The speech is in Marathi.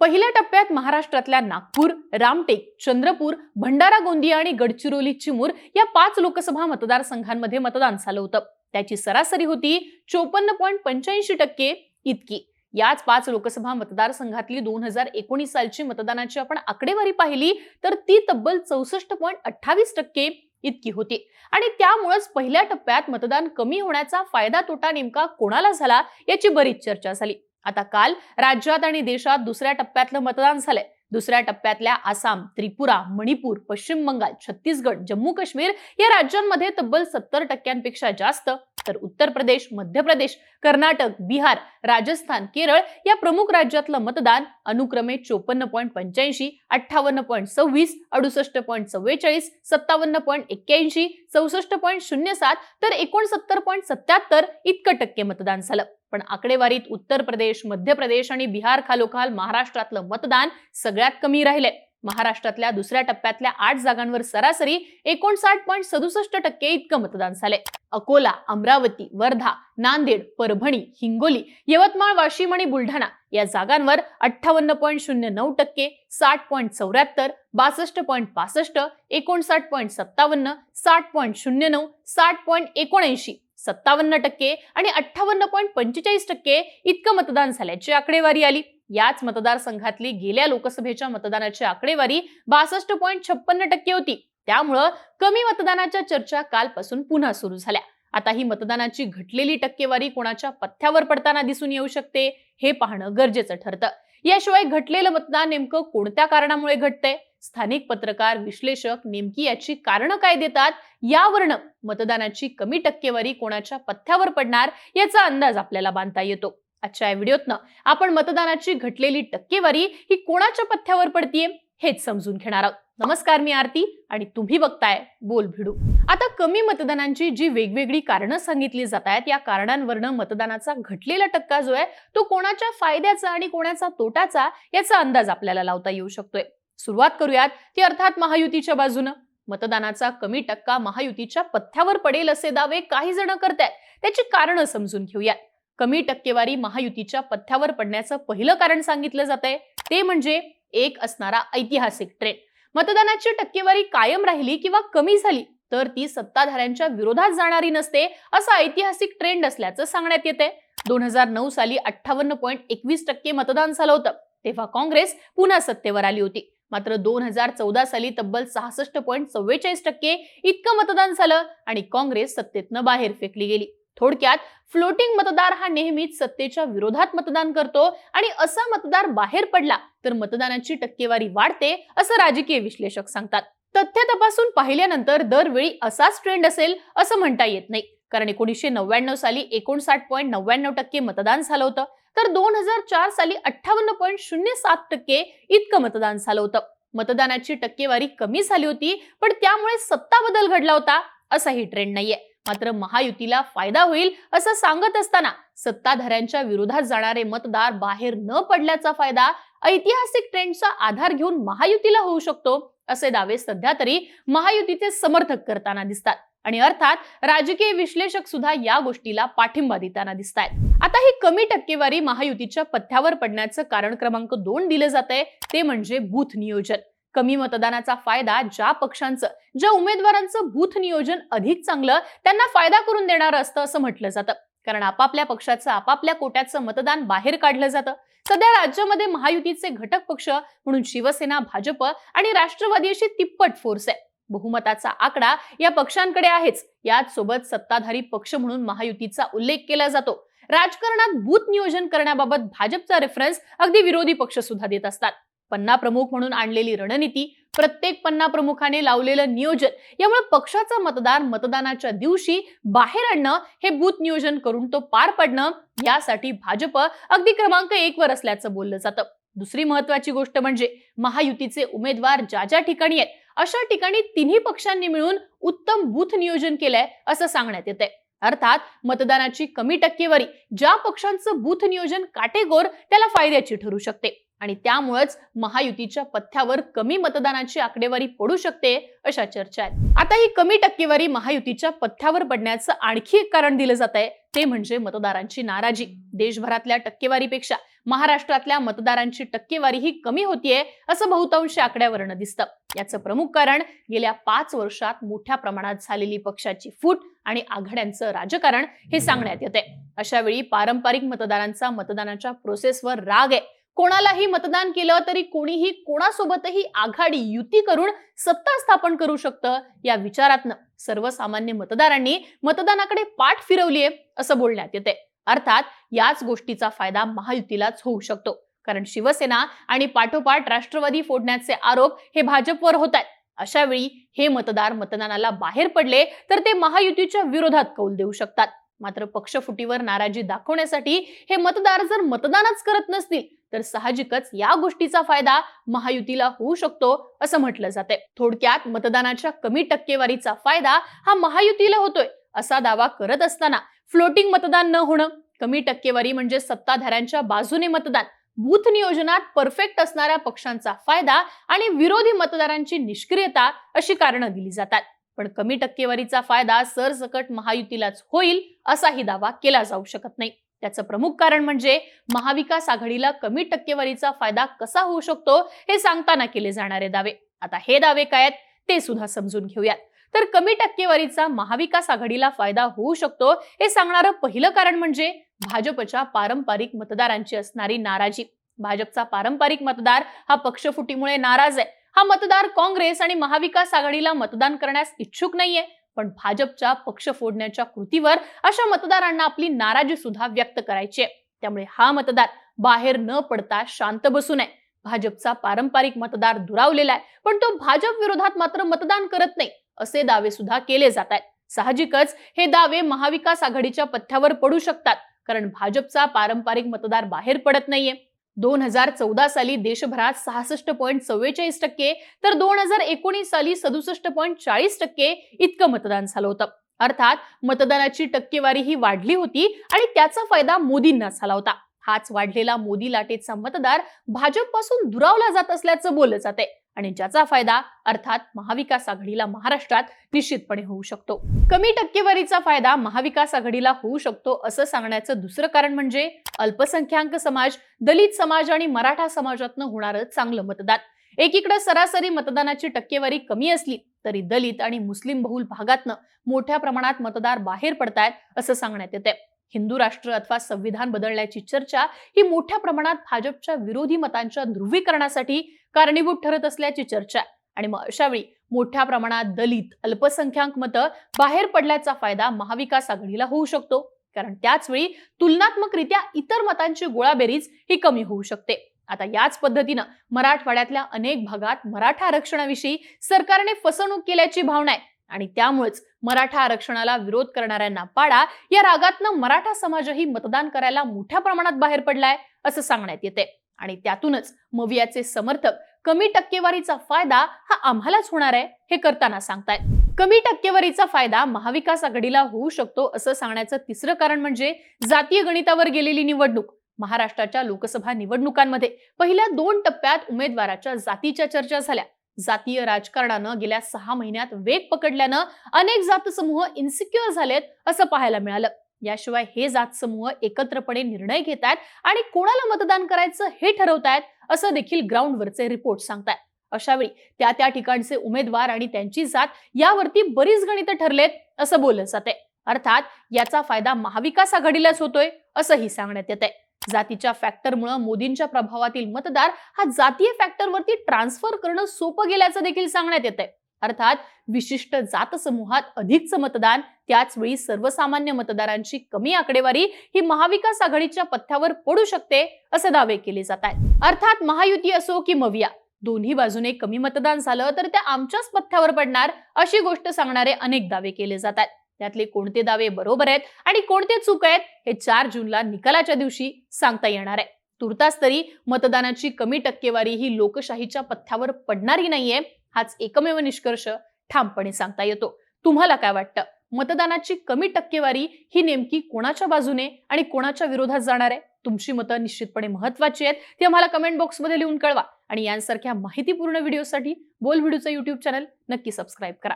पहिल्या टप्प्यात महाराष्ट्रातल्या नागपूर रामटेक चंद्रपूर भंडारा गोंदिया आणि गडचिरोली चिमूर या पाच लोकसभा मतदारसंघांमध्ये मतदान झालं होतं. त्याची सरासरी होती चोपन्न पॉईंट पंच्याऐंशी टक्के इतकी. याच पाच लोकसभा मतदारसंघातली दोन हजार एकोणीस सालची मतदानाची आपण आकडेवारी पाहिली तर ती तब्बल चौसष्ट पॉईंट अठ्ठावीस टक्के इतकी होती. आणि त्यामुळेच पहिल्या टप्प्यात मतदान कमी होण्याचा फायदा तोटा नेमका कोणाला झाला याची बरीच चर्चा झाली. आता काल राज्यात आणि देशात दुसऱ्या टप्प्यातलं मतदान झालंय. दुसऱ्या टप्प्यातल्या आसाम त्रिपुरा मणिपूर पश्चिम बंगाल छत्तीसगड जम्मू काश्मीर या राज्यांमध्ये तब्बल सत्तर टक्क्यांपेक्षा जास्त तर उत्तर प्रदेश मध्य प्रदेश कर्नाटक बिहार राजस्थान केरळ या प्रमुख राज्यातलं मतदान अनुक्रमे चोपन्न पॉईंट पंच्याऐंशी अठ्ठावन्न पॉईंट सव्वीस अडुसष्ट पॉईंट चव्वेचाळीस सत्तावन्न पॉईंट एक्क्याऐंशी चौसष्ट पॉईंट शून्य सात तर एकोणसत्तर पॉईंट सत्याहत्तर इतकं टक्के मतदान झालं. पण आकडेवारीत उत्तर प्रदेश मध्य प्रदेश आणि बिहार खालोखाल महाराष्ट्रातलं मतदान सगळ्यात कमी राहिलंय. महाराष्ट्रातल्या दुसऱ्या टप्प्यातल्या आठ जागांवर सरासरी एकोणसाठ पॉईंट सदुसष्ट टक्के इतकं मतदान झालंय. अकोला अमरावती वर्धा नांदेड परभणी हिंगोली यवतमाळ वाशिम आणि बुलढाणा या जागांवर अठ्ठावन्न पॉईंट शून्य नऊ टक्के साठ पॉईंट चौऱ्याहत्तर बासष्ट पॉईंट पासष्ट एकोणसाठ पॉईंट सत्तावन्न साठ पॉईंट शून्य नऊ साठ पॉईंट एकोणऐंशी सत्तावन्न टक्के आणि अठ्ठावन्न पॉईंट पंचेचाळीस टक्के इतकं मतदान झाल्याची आकडेवारी आली. याच मतदारसंघातली गेल्या लोकसभेच्या मतदानाची आकडेवारी बासष्ट पॉईंट छप्पन्न टक्के होती. त्यामुळं कमी मतदानाच्या चर्चा कालपासून पुन्हा सुरू झाल्या. आता ही मतदानाची घटलेली टक्केवारी कोणाच्या पथ्यावर पडताना दिसून येऊ शकते हे पाहणं गरजेचं ठरतं. याशिवाय घटलेलं मतदान नेमकं कोणत्या कारणामुळे घटतंय? स्थानिक पत्रकार विश्लेषक नेमकी याची कारणं काय देतात? यावरनं मतदानाची कमी टक्केवारी कोणाच्या पथ्यावर पडणार याचा अंदाज आपल्याला बांधता येतो. आजच्या या व्हिडिओतनं. आपण मतदानाची घटलेली टक्केवारी ही कोणाच्या पथ्यावर पडतीये हेच समजून घेणार आहोत. नमस्कार मी आरती आणि तुम्ही बघताय बोल भिडू. आता कमी मतदानांची जी वेगवेगळी कारणं सांगितली जात आहेत या कारणांवरनं मतदानाचा घटलेला टक्का जो आहे तो कोणाच्या फायद्याचा आणि कोणाचा तोटाचा याचा अंदाज आपल्याला लावता येऊ शकतोय. सुरुवात करूयात ती अर्थात महायुतीच्या बाजूनं. मतदानाचा कमी टक्का महायुतीच्या पथ्यावर पडेल असे दावे काही जण करतायत. त्याची कारणं समजून घेऊयात. कमी टक्केवारी महायुतीच्या पथ्यावर पडण्याचं पहिलं कारण सांगितलं जात आहे ते म्हणजे एक असणारा ऐतिहासिक ट्रेंड मतदानाची टक्केवारी कायम राहिली किंवा कमी झाली तर ती सत्ताधाऱ्यांच्या विरोधात जाणारी नसते असा ऐतिहासिक ट्रेंड असल्याचं सांगण्यात येते दोन हजार नऊ साली अठ्ठावन्न पॉईंट एकवीस टक्के मतदान झालं होतं तेव्हा काँग्रेस पुन्हा सत्तेवर आली होती. मात्र दोन हजार चौदा साली तब्बल सहासष्ट पॉईंट चव्वेचाळीस टक्के इतकं मतदान झालं आणि काँग्रेस सत्तेतनं बाहेर फेकली गेली. थोडक्यात फ्लोटिंग मतदार हा नेहमीच सत्तेच्या विरोधात मतदान करतो आणि असा मतदार बाहेर पडला तर मतदानाची टक्केवारी वाढते असं राजकीय विश्लेषक सांगतात. तथ्य तपासून पाहिल्यानंतर दरवेळी असाच ट्रेंड असेल असं म्हणता येत नाही. कारण एकोणीसशे नव्याण्णव साली एकोणसाठ पॉईंट नव्याण्णव टक्के मतदान झालं होतं तर दोन हजार चार साली अठ्ठावन्न पॉईंट शून्य सात टक्के इतकं मतदान झालं होतं. मतदानाची टक्केवारी कमी झाली होती पण त्यामुळे सत्ता बदल घडला होता असाही ट्रेंड नाहीये. मात्र महायुतीला फायदा होईल असं सांगत असताना सत्ताधाऱ्यांच्या विरोधात जाणारे मतदार बाहेर न पडल्याचा फायदा ऐतिहासिक ट्रेंडचा आधार घेऊन महायुतीला होऊ शकतो असे दावे सध्या तरी महायुतीचे समर्थक करताना दिसतात. आणि अर्थात राजकीय विश्लेषक सुद्धा या गोष्टीला पाठिंबा देताना दिसत आहेत आता ही कमी टक्केवारी महायुतीच्या पथ्यावर पडण्याचं कारण क्रमांक दोन दिलं जात आहे ते म्हणजे बूथ नियोजन. कमी मतदानाचा फायदा ज्या पक्षांचं ज्या उमेदवारांचं बूथ नियोजन अधिक चांगलं त्यांना फायदा करून देणारं असतं असं म्हटलं जातं. कारण आपापल्या पक्षाचं आपापल्या कोट्याचं मतदान बाहेर काढलं जातं. सध्या राज्यामध्ये महायुतीचे घटक पक्ष म्हणून शिवसेना भाजप आणि राष्ट्रवादी अशी तिप्पट फोर्स आहे. बहुमताचा आकडा या पक्षांकडे आहेच. याच सोबत सत्ताधारी पक्ष म्हणून महायुतीचा उल्लेख केला जातो. राजकारणात बूथ नियोजन करण्याबाबत भाजपचा रेफरन्स अगदी विरोधी पक्ष सुद्धा देत असतात. पन्ना प्रमुख म्हणून आणलेली रणनीती प्रत्येक पन्ना प्रमुखाने लावलेलं नियोजन यामुळे पक्षाचा मतदार मतदानाच्या दिवशी बाहेर आणणं हे बूथ नियोजन करून तो पार पडणं यासाठी भाजप अगदी क्रमांक एक वर असल्याचं बोललं जातं. दुसरी महत्वाची गोष्ट म्हणजे महायुतीचे उमेदवार ज्या ज्या ठिकाणी आहेत अशा ठिकाणी तिन्ही पक्षांनी मिळून उत्तम बूथ नियोजन केलंय असं सांगण्यात येते अर्थात मतदानाची कमी टक्केवारी ज्या पक्षांचं बूथ नियोजन काटेकोर त्याला फायद्याची ठरू शकते. आणि त्यामुळेच महायुतीच्या पथ्यावर कमी मतदानाची आकडेवारी पडू शकते अशा चर्चा आहेत. आता ही कमी टक्केवारी महायुतीच्या पथ्यावर पडण्याचं आणखी एक कारण दिलं जात आहे. ते म्हणजे मतदारांची नाराजी. देशभरातल्या टक्केवारीपेक्षा महाराष्ट्रातल्या मतदारांची टक्केवारी ही कमी होतीये असं बहुतांश आकड्यावरनं दिसतं. याचं प्रमुख कारण गेल्या पाच वर्षात मोठ्या प्रमाणात झालेली पक्षाची फूट आणि आघाड्यांचं राजकारण हे सांगण्यात येते अशावेळी पारंपरिक मतदारांचा मतदानाच्या प्रोसेसवर राग आहे. कोणालाही मतदान केलं तरी कोणीही कोणासोबतही आघाडी युती करून सत्ता स्थापन करू शकतं या विचारातनं सर्वसामान्य मतदारांनी मतदानाकडे पाठ फिरवलीये असं बोलण्यात येते अर्थात याच गोष्टीचा फायदा महायुतीलाच होऊ शकतो. कारण शिवसेना आणि पाठोपाठ राष्ट्रवादी फोडण्याचे आरोप हे भाजपवर होत आहेत अशा वेळी हे मतदार मतदानाला बाहेर पडले तर ते महायुतीच्या विरोधात कौल देऊ शकतात. मात्र पक्षफुटीवर नाराजी दाखवण्यासाठी हे मतदार जर मतदानच करत नसतील तर साहजिकच या गोष्टीचा फायदा महायुतीला होऊ शकतो असं म्हटलं जाते थोडक्यात मतदानाच्या कमी टक्केवारीचा फायदा हा महायुतीला होतोय असा दावा करत असताना फ्लोटिंग मतदान न होणं कमी टक्केवारी म्हणजे सत्ताधाऱ्यांच्या बाजूने मतदान बूथ नियोजनात परफेक्ट असणाऱ्या पक्षांचा फायदा आणि विरोधी मतदारांची निष्क्रियता अशी कारणं दिली जातात. पण कमी टक्केवारीचा फायदा सरसकट महायुतीलाच होईल असाही दावा केला जाऊ शकत नाही. त्याचं प्रमुख कारण म्हणजे महाविकास आघाडीला कमी टक्केवारीचा फायदा कसा होऊ शकतो हे सांगताना केले जाणारे दावे. आता हे दावे काय आहेत ते सुद्धा समजून घेऊयात. तर कमी टक्केवारीचा महाविकास आघाडीला फायदा होऊ शकतो हे सांगणारं पहिलं कारण म्हणजे भाजपच्या पारंपरिक मतदारांची असणारी नाराजी. भाजपचा पारंपरिक मतदार हा पक्षफुटीमुळे नाराज आहे. हा मतदार काँग्रेस आणि महाविकास आघाडीला मतदान करण्यास इच्छुक नाहीये. पण भाजपच्या पक्ष फोडण्याच्या कृतीवर अशा मतदारांना आपली नाराजी सुद्धा व्यक्त करायची आहे. त्यामुळे हा मतदार बाहेर न पडता शांत बसू नये. भाजपचा पारंपरिक मतदार दुरावलेला आहे पण तो भाजप विरोधात मात्र मतदान करत नाही असे दावे सुद्धा केले जात आहेत. साहजिकच हे दावे महाविकास आघाडीच्या पथ्यावर पडू शकतात कारण भाजपचा पारंपरिक मतदार बाहेर पडत नाहीये. दोन हजार चौदा साली देशभरात सहासष्ट पॉईंट चव्वेचाळीस टक्के तर दोन हजार एकोणीस साली सदुसष्ट पॉईंट चाळीस टक्के इतकं मतदान झालं होतं. अर्थात मतदानाची टक्केवारी ही वाढली होती आणि त्याचा फायदा मोदींना झाला होता. हाच वाढलेला मोदी लाटेचा मतदार भाजपपासून दुरावला जात असल्याचं बोललं जाते आणि ज्याचा फायदा अर्थात महाविकास आघाडीला महाराष्ट्रात निश्चितपणे होऊ शकतो. कमी टक्केवारीचा फायदा महाविकास आघाडीला होऊ शकतो असं सांगण्याचं दुसरं कारण म्हणजे अल्पसंख्याक समाज दलित समाज आणि मराठा समाजातनं होणारं चांगलं मतदान. एकीकडे सरासरी मतदानाची टक्केवारी कमी असली तरी दलित आणि मुस्लिम बहुल भागातनं मोठ्या प्रमाणात मतदार बाहेर पडतायत असं सांगण्यात येते हिंदू राष्ट्र अथवा संविधान बदलण्याची चर्चा ही मोठ्या प्रमाणात भाजपच्या विरोधी मतांच्या ध्रुवीकरणासाठी कारणीभूत ठरत असल्याची चर्चा आणि मग अशावेळी मोठ्या प्रमाणात दलित अल्पसंख्याक मतं बाहेर पडल्याचा फायदा महाविकास आघाडीला होऊ शकतो. कारण त्याचवेळी तुलनात्मकरित्या इतर मतांची गोळाबेरीज ही कमी होऊ शकते. आता याच पद्धतीनं मराठवाड्यातल्या अनेक भागात मराठा आरक्षणाविषयी सरकारने फसवणूक केल्याची भावना आहे. आणि त्यामुळेच मराठा आरक्षणाला विरोध करणाऱ्यांना पाडा या रागातनं मराठा समाजही मतदान करायला मोठ्या प्रमाणात बाहेर पडलाय असं सांगण्यात येते आणि त्यातूनच मवियाचे समर्थक कमी टक्केवारीचा फायदा हा आम्हालाच होणार आहे हे करताना सांगतायत. कमी टक्केवारीचा फायदा महाविकास आघाडीला होऊ शकतो असं सांगण्याचं तिसरं कारण म्हणजे जातीय गणितावर गेलेली निवडणूक. महाराष्ट्राच्या लोकसभा निवडणुकांमध्ये पहिल्या दोन टप्प्यात उमेदवाराच्या जातीच्या चर्चा झाल्या. जातीय राजकारणानं गेल्या सहा महिन्यात वेग पकडल्यानं अनेक जात समूह इन्सिक्युअर झालेत असं पाहायला मिळालं. याशिवाय हे जात समूह एकत्रपणे निर्णय घेत आहेत आणि कोणाला मतदान करायचं हे ठरवतायत असं देखील ग्राउंडवरचे रिपोर्ट सांगतायत. अशावेळी त्या त्या ठिकाणचे उमेदवार आणि त्यांची जात यावरती बरीच गणितं ठरलेत असं बोललं जाते अर्थात याचा फायदा महाविकास आघाडीलाच होतोय असंही सांगण्यात येत आहे जातीच्या फॅक्टरमुळे मोदींच्या प्रभावातील मतदार हा जातीय फॅक्टरवरती ट्रान्सफर करणं सोपं गेल्याचं देखील सांगण्यात येत आहे अर्थात विशिष्ट जात समूहात अधिकचं मतदान त्याच वेळी सर्वसामान्य मतदारांची कमी आकडेवारी ही महाविकास आघाडीच्या पथ्यावर पडू शकते असे दावे केले जात आहेत. अर्थात महायुती असो की मविया दोन्ही बाजूने कमी मतदान झालं तर त्या आमच्याच पथ्यावर पडणार अशी गोष्ट सांगणारे अनेक दावे केले जातात त्यातले कोणते दावे बरोबर आहेत आणि कोणते चूक आहेत हे चार जूनला निकालाच्या दिवशी सांगता येणार आहे. तुर्तास तरी मतदानाची कमी टक्केवारी ही लोकशाहीच्या पथ्यावर पडणारी नाहीये हाच एकमेव निष्कर्ष ठामपणे सांगता येतो. तुम्हाला काय वाटतं? मतदानाची कमी टक्केवारी ही नेमकी कोणाच्या बाजूने आणि कोणाच्या विरोधात जाणार आहे? तुमची मतं निश्चितपणे महत्वाची आहेत ती आम्हाला कमेंट बॉक्समध्ये लिहून कळवा. आणि यांसारख्या माहितीपूर्ण व्हिडिओसाठी बोल व्हिडिओचं युट्यूब चॅनल नक्की सबस्क्राईब करा.